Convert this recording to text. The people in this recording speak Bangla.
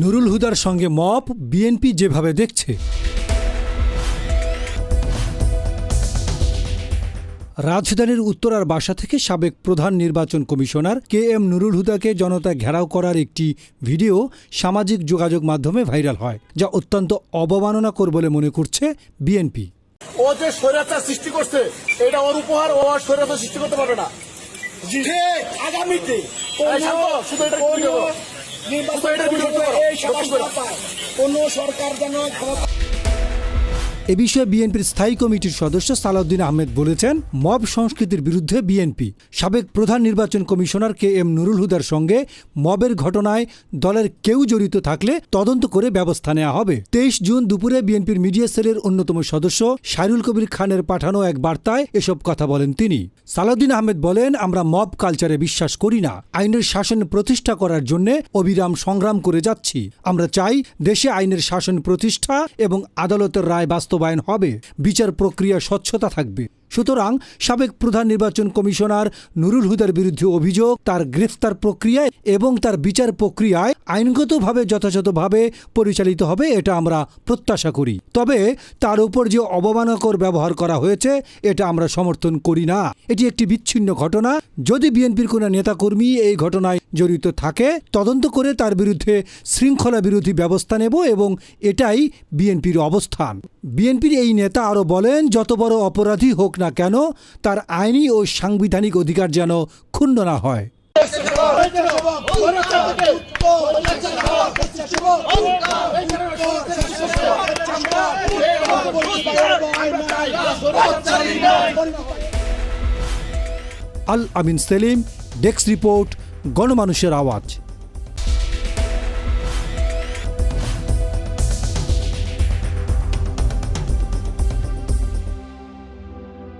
নুরুল হুদার সঙ্গে মপ বিএনপি যেভাবে দেখছে। রাজধানীর উত্তরার বাসা থেকে সাবেক প্রধান নির্বাচন কমিশনার কে এম নুরুল হুদাকে জনতা ঘেরাও করার একটি ভিডিও সামাজিক যোগাযোগ মাধ্যমে ভাইরাল হয়, যা অত্যন্ত অবমাননাকর বলে মনে করছে বিএনপি। ও যে স্বৈরাচার সৃষ্টি করছে, এটা ওর উপহার, ও আর স্বৈরাচার সৃষ্টি করতে পারবে না। ঠিক আগামীতে কোন সরকার যেন এ বিষয়ে বিএনপির স্থায়ী কমিটির সদস্য সালাউদ্দিন আহমেদ বলেছেন, মব সংস্কৃতির বিরুদ্ধে বিএনপি, সাবেক প্রধান নির্বাচন কমিশনার কে এম নুরুল হুদার সঙ্গে মবের ঘটনায় দলের কেউ জড়িত থাকলে তদন্ত করে ব্যবস্থা নেওয়া হবে। তেইশ জুন দুপুরে বিএনপির মিডিয়া সেলের অন্যতম সদস্য শাহরুল কবির খানের পাঠানো এক বার্তায় এসব কথা বলেন তিনি। সালাউদ্দিন আহমেদ বলেন, আমরা মব কালচারে বিশ্বাস করি না। আইনের শাসন প্রতিষ্ঠা করার জন্য অবিরাম সংগ্রাম করে যাচ্ছি। আমরা চাই দেশে আইনের শাসন প্রতিষ্ঠা এবং আদালতের রায় বাস্তবায়ন হবে। বিচার প্রক্রিয়া স্বচ্ছতা থাকবে। সুতরাং সাবেক প্রধান নির্বাচন কমিশনার নুরুল হুদার বিরুদ্ধে অভিযোগ, তার গ্রেফতার প্রক্রিয়ায় এবং তার বিচার প্রক্রিয়ায় আইনগতভাবে যথাযথভাবে পরিচালিত হবে এটা আমরা প্রত্যাশা করি। তবে তার উপর যে অবমানকর ব্যবহার করা হয়েছে, এটা আমরা সমর্থন করি না। এটি একটি বিচ্ছিন্ন ঘটনা। যদি বিএনপির কোনো নেতাকর্মী এই ঘটনায় জড়িত থাকে, তদন্ত করে তার বিরুদ্ধে শৃঙ্খলা বিরোধী ব্যবস্থা নেব এবং এটাই বিএনপির অবস্থান। বিএনপির এই নেতা আরও বলেন, যত বড় অপরাধী হোক না কেন, তার আইনি ও সাংবিধানিক অধিকার যেন ক্ষুণ্ণ না হয়। আল আমিন সেলিম, ডেস্ক রিপোর্ট, গণমানুষের আওয়াজ।